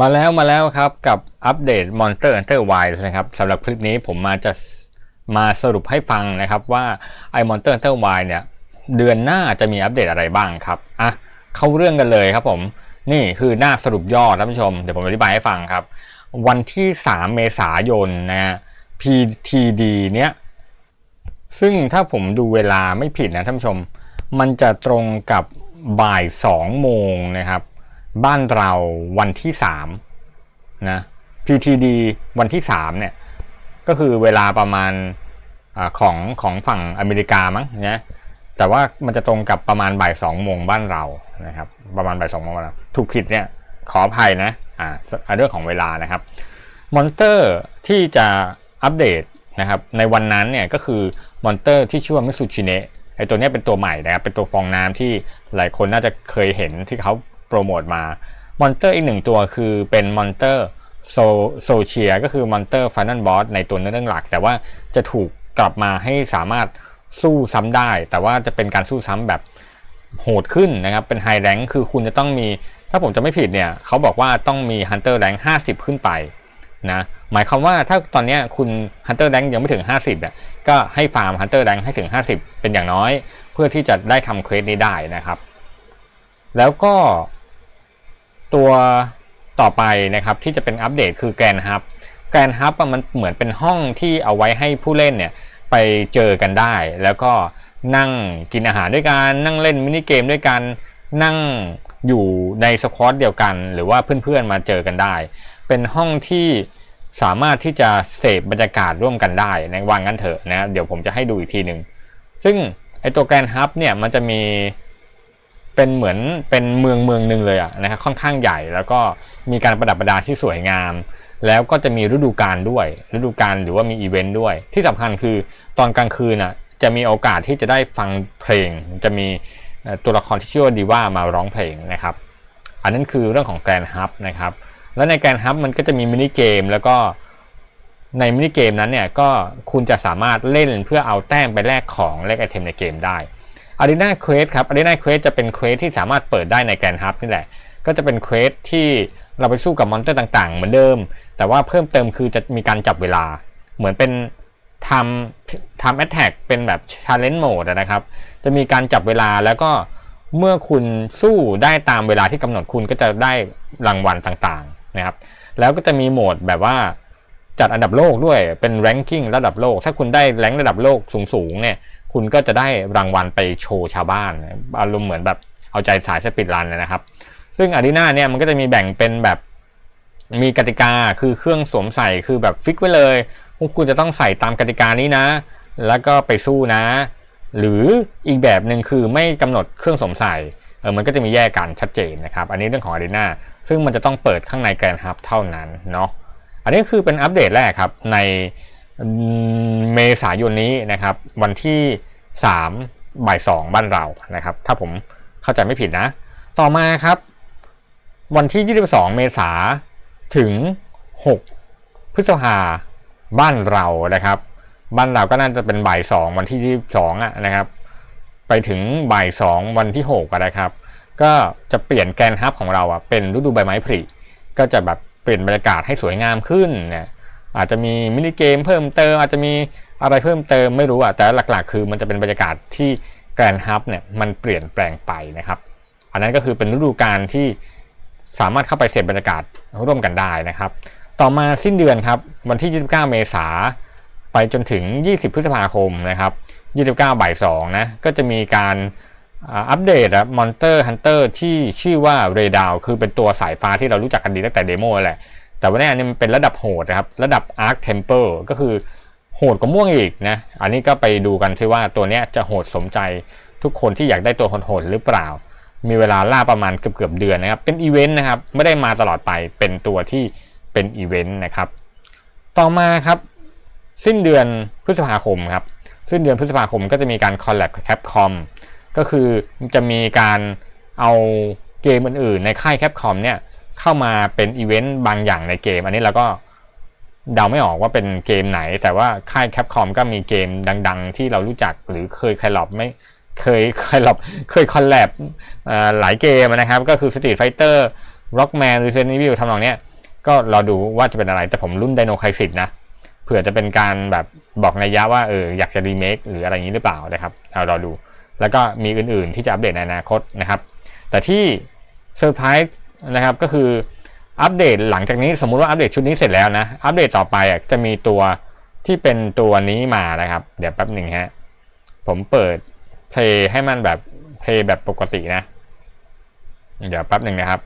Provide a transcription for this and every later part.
มาแล้วมาแล้วครับกับอัปเดต Monster Hunter Wilds นะครับสำหรับคลิปนี้ผมมาจะมาสรุปให้ฟังนะครับว่าไอ้ Monster Hunter Wilds เนี่ย เดือนหน้าจะมีอัปเดตอะไรบ้างครับอะเข้าเรื่องกันเลยครับผม นี่คือหน้าสรุปยอดท่านผู้ชม เดี๋ยวผมอธิบายให้ฟังครับ วันที่ 3 เมษายนนะฮะ PTD เนี้ยซึ่งถ้าผมดูเวลาไม่ผิดนะท่านผู้ชม มันจะตรงกับบ่าย 2 โมงนะครับ บ้านเราวันที่สามนะ PTD วันที่สามเนี่ย ก็คือเวลาประมาณอของของฝั่งอเมริกามั้งนะแต่ว่ามันจะตรงกับประมาณบ่ายสองโมงบ้านเรานะครับ ประมาณบ่ายสองโมงบ้านเราถูกผิดเนี่ยขออภัยนะอ่าเรื่องของเวลานะครับมอนสเตอร์ที่จะอัปเดตนะครับในวันนั้นเนี่ยก็คือมอนสเตอร์ที่ชื่อว่ามิสุชิเนะไอตัวนี้เป็นตัวใหม่นะครับเป็นตัวฟองน้ำที่หลายคนน่าจะเคยเห็นที่เขา โปรโมทมามอนเตอร์อีกหนึ่งตัวคือเป็นมอนเตอร์โซโซเชียก็คือมอนเตอร์ฟันนัลบอสในตัวเนื้อเรื่องหลัก แต่ว่าจะถูกกลับมาให้สามารถสู้ซ้ำได้ แต่ว่าจะเป็นการสู้ซ้ำแบบโหดขึ้นนะครับ เป็นไฮแรงคือคุณจะต้องมี ถ้าผมจะไม่ผิดเนี่ย เขาบอกว่าต้องมีฮันเตอร์แรงห้าสิบขึ้นไปนะหมายความว่าถ้าตอนนี้คุณฮันเตอร์แรงยังไม่ถึง 50เนี่ยก็ให้ฟาร์มฮันเตอร์แรงให้ถึง 50 เป็นอย่างน้อย เพื่อที่จะได้ทำเควสนี้ได้นะครับ แล้วก็ ตัวต่อไปนะครับที่จะเป็นอัปเดตคือแกนฮับแกนฮับมันเหมือนเป็นห้องที่เอาไว้ให้ผู้เล่นเนี่ยไปเจอกันได้ แล้วก็นั่งกินอาหารด้วยกันนั่งเล่นมินิเกมด้วยกันนั่งอยู่ในสควอตเดียวกัน หรือว่าเพื่อนๆมาเจอกันได้ เป็นห้องที่สามารถที่จะเสพบรรยากาศร่วมกันได้ในวางกันเถอะนะเดี๋ยวผมจะให้ดูอีกทีหนึ่งซึ่งไอตัวแกนฮับเนี่ยมันจะมี เป็นเหมือนเป็นเมืองเมืองหนึ่งเลยอะนะครับค่อนข้างใหญ่แล้วก็มีการประดับประดาที่สวยงาม แล้วก็จะมีฤดูกาลด้วย ฤดูกาลหรือว่ามีอีเวนต์ด้วย ที่สำคัญคือตอนกลางคืนอะจะมีโอกาสที่จะได้ฟังเพลง จะมีตัวละครที่ชื่อว่าดีว่ามาร้องเพลงนะครับ อันนั้นคือเรื่องของแกรนฮับนะครับ แล้วในแกรนฮับมันก็จะมีมินิเกมแล้วก็ในมินิเกมนั้นเนี่ยก็คุณจะสามารถเล่นเพื่อเอาแต้มไปแลกของแลกไอเทมในเกมได้ อารีนาเควสครับอารีนาเควสจะเป็นเควสที่สามารถเปิดได้ในแกนฮับนี่แหละ ก็จะเป็นเควสที่เราไปสู้กับมอนสเตอร์ต่างๆ เหมือนเดิม แต่ว่าเพิ่มเติมคือจะมีการจับเวลา เหมือนเป็นทำทำแอตแทกเป็นแบบชาเลนจ์โหมดนะครับ จะมีการจับเวลาแล้วก็เมื่อคุณสู้ได้ตามเวลาที่กำหนดคุณก็จะได้รางวัลต่างๆนะครับ แล้วก็จะมีโหมดแบบว่าจัดอันดับโลกด้วยเป็นแรงกิ้งระดับโลก ถ้าคุณได้แรงระดับโลกสูงๆเนี่ย คุณก็จะได้รางวัลไปโชว์ชาวบ้านอารมณ์เหมือนแบบเอาใจสายสปิดรันเลยนะครับ ซึ่งอารีนาเนี่ยมันก็จะมีแบ่งเป็นแบบมีกติกาคือเครื่องสวมใส่คือแบบฟิกไว้เลยคุณจะต้องใส่ตามกติกานี้นะ แล้วก็ไปสู้นะ หรืออีกแบบหนึ่งคือไม่กำหนดเครื่องสวมใส่เออมันก็จะมีแยกกันชัดเจนนะครับ อันนี้เรื่องของอารีนาซึ่งมันจะต้องเปิดข้างในแกรนฮับเท่านั้นเนาะอันนี้คือเป็นอัปเดตแรกครับใน เมษายนนี้นะครับ วันที่3บ่าย2บ้านเรานะครับ ถ้าผมเข้าใจไม่ผิดนะ ต่อมาครับ วันที่ 22 เมษาถึง 6 พฤษภาบ้านเรานะครับ บ้านเราก็น่าจะเป็นบ่าย2วันที่ 22อะนะครับ ไปถึงบ่าย2วันที่6นะครับ ก็จะเปลี่ยนแกนฮับของเราอะเป็นฤดูใบไม้ผลิก็จะแบบเปลี่ยนบรรยากาศให้สวยงามขึ้นเนี่ย อาจจะมีมินิเกมเพิ่มเติมอาจจะมีอะไรเพิ่มเติมไม่รู้อะแต่หลักๆ คือมันจะเป็นบรรยากาศที่แกรนฮับเนี่ยมันเปลี่ยนแปลงไปนะครับ อันนั้นก็คือเป็นฤดูกาลที่สามารถเข้าไปเสพบรรยากาศร่วมกันได้นะครับ ต่อมาสิ้นเดือนครับวันที่ 29 เมษาไปจนถึง 20 พฤษภาคมนะครับ29บ่าย2นะก็จะมีการอัปเดตอะมอนเตอร์ฮันเตอร์ที่ชื่อว่าเรดาวคือเป็นตัวสายฟ้าที่เรารู้จักกันดีตั้งแต่เดโมแหละ แต่ว่าเนี่ยมันเป็นระดับโหดนะครับ ระดับ Arc Temple ก็คือโหดกว่าม่วงอีกนะ อันนี้ก็ไปดูกันซิว่าตัวนี้จะโหดสมใจทุกคนที่อยากได้ตัวโหดหรือเปล่า มีเวลาล่าประมาณเกือบเกือบเดือนนะครับ เป็นอีเวนต์นะครับ ไม่ได้มาตลอดไป เป็นตัวที่เป็นอีเวนต์นะครับ ต่อมาครับ สิ้นเดือนพฤษภาคมครับ สิ้นเดือนพฤษภาคมก็จะมีการคอลแลบกับแคปคอม ก็คือจะมีการเอาเกมอื่นๆในค่ายแคปคอมเนี่ย เข้ามาเป็นอีเวนต์บางอย่างในเกม อันนี้เราก็เดาไม่ออกว่าเป็นเกมไหน แต่ว่าค่ายแคปคอมก็มีเกมดัง ๆ ที่เรารู้จักหรือเคยคลอบไม่เคยคลอบเคยคอลแลบหลายเกมนะครับ ก็คือ Street Fighter Rockman Resident Evil ทำนองเนี้ยก็รอดูว่าจะเป็นอะไร แต่ผมรุ่นไดโนไคซิสนะเผื่อจะเป็นการแบบบอกนัยยะว่าเอออยากจะรีเมคหรืออะไรอย่างนี้หรือเปล่านะครับเอารอดู แล้วก็มีอื่นๆที่จะอัปเดตในอนาคตนะครับ แต่ที่เซอร์ไพรส์ นะครับก็คืออัปเดตหลังจากนี้สมมุติว่าอัปเดตชุดนี้เสร็จแล้วนะ อัปเดตต่อไปอะจะมีตัวที่เป็นตัวนี้มานะครับ เดี๋ยวแป๊บหนึ่งฮะผมเปิดเพลย์ให้มันแบบเพลย์แบบปกตินะ เดี๋ยวแป๊บหนึ่งนะครับ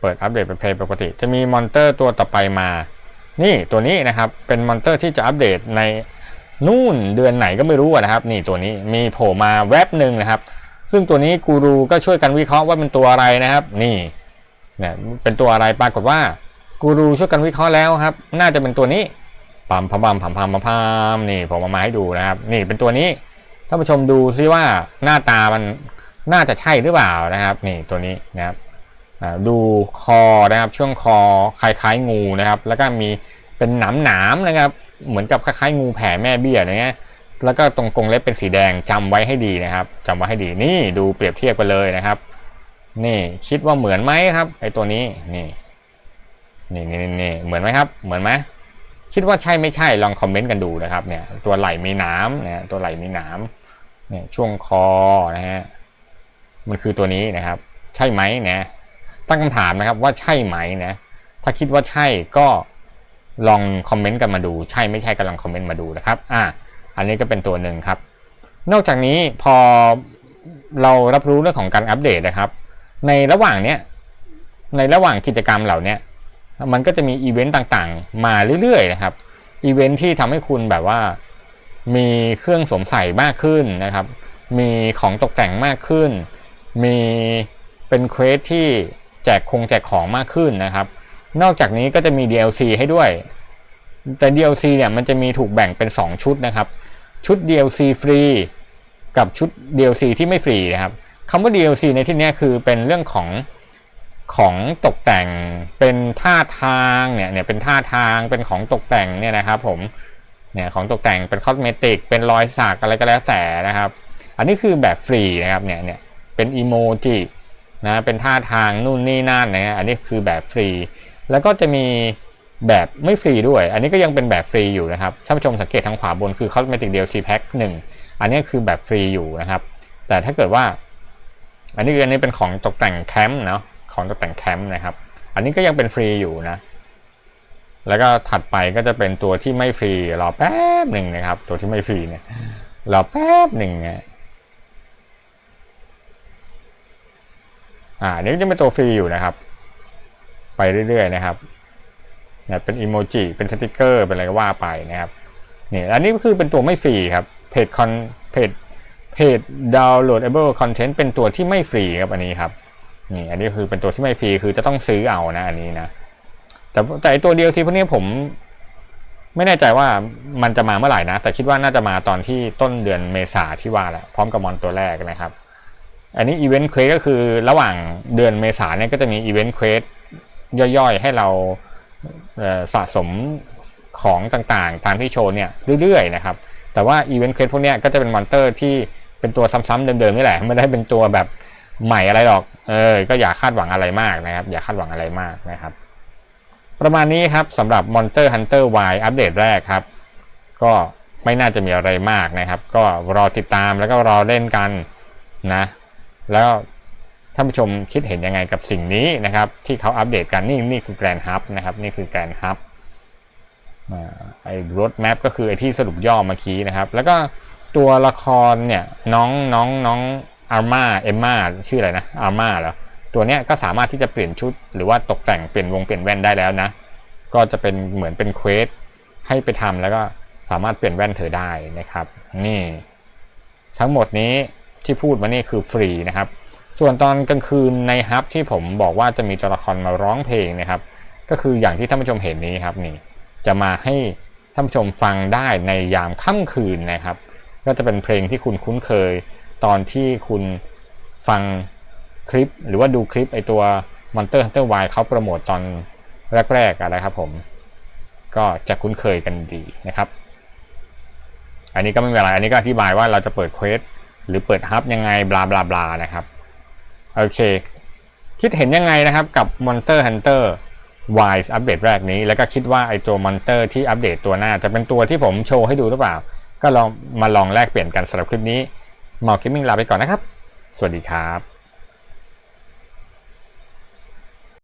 เปิดอัปเดตเป็นเพลย์ปกติ จะมีมอนเตอร์ตัวต่อไปมา นี่ตัวนี้นะครับ เป็นมอนเตอร์ที่จะอัปเดตในนู่นเดือนไหนก็ไม่รู้อะนะครับ นี่ตัวนี้มีโผล่มาแวบหนึ่งนะครับ ซึ่งตัวนี้กูรูก็ช่วยกันวิเคราะห์ว่าเป็นตัวอะไรนะครับ นี่เนี่ยเป็นตัวอะไรปรากฏว่ากูรูช่วยกันวิเคราะห์แล้วครับ น่าจะเป็นตัวนี้ปัมพะบัมพัมพัมพัมพัมนี่ผมเอามาให้ดูนะครับ นี่เป็นตัวนี้ท่านผู้ชมดูซิว่าหน้าตามันน่าจะใช่หรือเปล่านะครับ นี่ตัวนี้นะครับดูคอนะครับช่วงคอคล้ายๆงูนะครับ แล้วก็มีเป็นหนามหนามๆนะครับ เหมือนกับคล้ายๆงูแผ่แม่เบี้ยอะไรเงี้ย แล้วก็ตรงกรงเล็บเป็นสีแดงจำไว้ให้ดีนะครับจำไว้ให้ดีนี่ดูเปรียบเทียบกันเลยนะครับ นี่คิดว่าเหมือนไหมครับไอตัวนี้นี่นี่นี่นี่เหมือนไหมครับ เหมือนไหมคิดว่าใช่ไม่ใช่ลองคอมเมนต์กันดูนะครับ เนี่ย ตัวไหล่มีหนามนี่ยตัวไหล่มีหนามเนี่ยช่วงคอนะฮะมันคือตัวนี้นะครับ ใช่ไหมนะตั้งคำถามนะครับว่าใช่ไหมนะถ้าคิดว่าใช่ก็ลองคอมเมนต์กันมาดู ใช่ไม่ใช่ก็ลองคอมเมนต์มาดูนะครับ อ่า อันนี้ก็เป็นตัวหนึ่งครับ นอกจากนี้พอเรารับรู้เรื่องของการอัปเดตนะครับ ในระหว่างเนี้ยในระหว่างกิจกรรมเหล่านี้มันก็จะมีอีเวนต์ต่างๆ มาเรื่อยๆนะครับอีเวนต์ที่ทำให้คุณแบบว่า มีเครื่องสวมใส่มากขึ้นนะครับ มีของตกแต่งมากขึ้น มีเป็นเควสที่แจกคงแจกของมากขึ้นนะครับ นอกจากนี้ก็จะมี DLC ให้ด้วย แต่ DLC เนี่ยมันจะมีถูกแบ่งเป็น 2 ชุดนะครับ ชุด DLC ฟรีกับชุด DLC ที่ไม่ฟรีนะครับคำว่า DLC ในที่นี้คือเป็นเรื่องของของตกแต่งเป็นท่าทางเนี่ยเนี่ยเป็นท่าทางเป็นของตกแต่งเนี่ยนะครับ ผมเนี่ยของตกแต่งเป็นคอสเมติกเป็นรอยสักอะไรก็แล้วแต่นะครับ อันนี้คือแบบฟรีนะครับเนี่ยเนี่ยเป็นอีโมจินะเป็นท่าทางนู่นนี่นั่นนะอันนี้คือแบบฟรี แล้วก็จะมี แบบไม่ฟรีด้วย อันนี้ก็ยังเป็นแบบฟรีอยู่นะครับ ท่านผู้ชมสังเกตทางขวาบนคือ Cosmetic DLC Pack 1 อันนี้คือแบบฟรีอยู่นะครับ แต่ถ้าเกิดว่า อันนี้อันนี้เป็นของตกแต่งแคมป์เนาะ ของตกแต่งแคมป์นะครับ อันนี้ก็ยังเป็นฟรีอยู่นะ แล้วก็ถัดไปก็จะเป็นตัวที่ไม่ฟรี รอแป๊บหนึ่งนะครับ ตัวที่ไม่ฟรีเนี่ย รอแป๊บหนึ่งเนี่ยอ่าอันนี้ก็จะเป็นตัวฟรีอยู่นะครับ ไปเรื่อยๆนะครับ นี่ยเป็นอีโมจิเป็นสติกเกอร์ เป็นอะไรก็ว่าไปนะครับนี่อันนี้ก็คือเป็นตัวไม่ฟรีครับเพจคอนเพจเพจ downloadable content เป็นตัวที่ไม่ฟรีครับอันนี้ครับนี่อันนี้คือเป็นตัวที่ไม่ฟรีคือจะต้องซื้อเอานะ อันนี้นะแต่แต่ตัวเดียวทีพวกนี้ผม ไม่แน่ใจว่ามันจะมาเมื่อไหร่นะ แต่คิดว่าน่าจะมาตอนที่ต้นเดือนเมษาที่ว่าแหละพร้อมกับมอนตัวแรกนะครับ อันนี้อีเวนต์เควสก็คือระหว่างเดือนเมษาเนี่ยก็จะมีอีเวนต์เควสย่อยๆ ให้เรา สะสมของต่างๆ ตามที่โชว์เนี่ยเรื่อยๆนะครับ แต่ว่าอีเวนต์เควสพวกนี้ก็จะเป็นมอนเตอร์ที่เป็นตัวซ้ำๆเดิมๆนี่แหละ ไม่ได้เป็นตัวแบบใหม่อะไรหรอก เออ ก็อย่าคาดหวังอะไรมากนะครับ อย่าคาดหวังอะไรมากนะครับ ประมาณนี้ครับสำหรับ Monster Hunter Y อัปเดตแรกครับ ก็ไม่น่าจะมีอะไรมากนะครับ ก็รอติดตามแล้วก็รอเล่นกันนะ แล้ว ท่านผู้ชมคิดเห็นยังไงกับสิ่งนี้นะครับ ที่เขาอัปเดตกันนี่นี่คือแกรนฮับนะครับ นี่คือแกรนฮับไอ้รถแมปก็คือไอ้ที่สรุปย่อเมื่อกี้นะครับ แล้วก็ตัวละครเนี่ยน้องน้องน้องอาร์มาเอมมาชื่ออะไรนะอาร์มาเหรอตัวเนี้ยก็สามารถที่จะเปลี่ยนชุด หรือว่าตกแต่งเปลี่ยนวงเปลี่ยนแว่นได้แล้วนะ ก็จะเป็นเหมือนเป็นเควสให้ไปทำแล้วก็สามารถเปลี่ยนแว่นเธอได้นะครับ นี่ ทั้งหมดนี้ที่พูดมานี่คือฟรีนะครับ ส่วนตอนกลางคืนในฮับที่ผมบอกว่าจะมีตัวละครมาร้องเพลงนะครับ ก็คืออย่างที่ท่านผู้ชมเห็นนี้ครับนี่จะมาให้ท่านผู้ชมฟังได้ในยามค่ำคืนนะครับ ก็จะเป็นเพลงที่คุณคุ้นเคย ตอนที่คุณฟังคลิป หรือว่าดูคลิปไอตัว Monster Hunter Y เขาโปรโมทตอนแรกๆอะไรครับผมก็จะคุ้นเคยกันดีนะครับ อันนี้ก็ไม่เป็นไร อันนี้ก็อธิบายว่าเราจะเปิดเควสหรือเปิดฮับยังไงบลาบลาบลานะครับ โอเค คิดเห็นยังไงนะครับกับ Monster Hunter Wise อัปเดตแรกนี้ แล้วก็คิดว่าไอตัวมอนเตอร์ที่อัปเดตตัวหน้า จะเป็นตัวที่ผมโชว์ให้ดูหรือเปล่า ก็ลองมาลองแลกเปลี่ยนกันสำหรับคลิปนี้หมอคิมมิ่งลาไปก่อนนะครับ สวัสดีครับ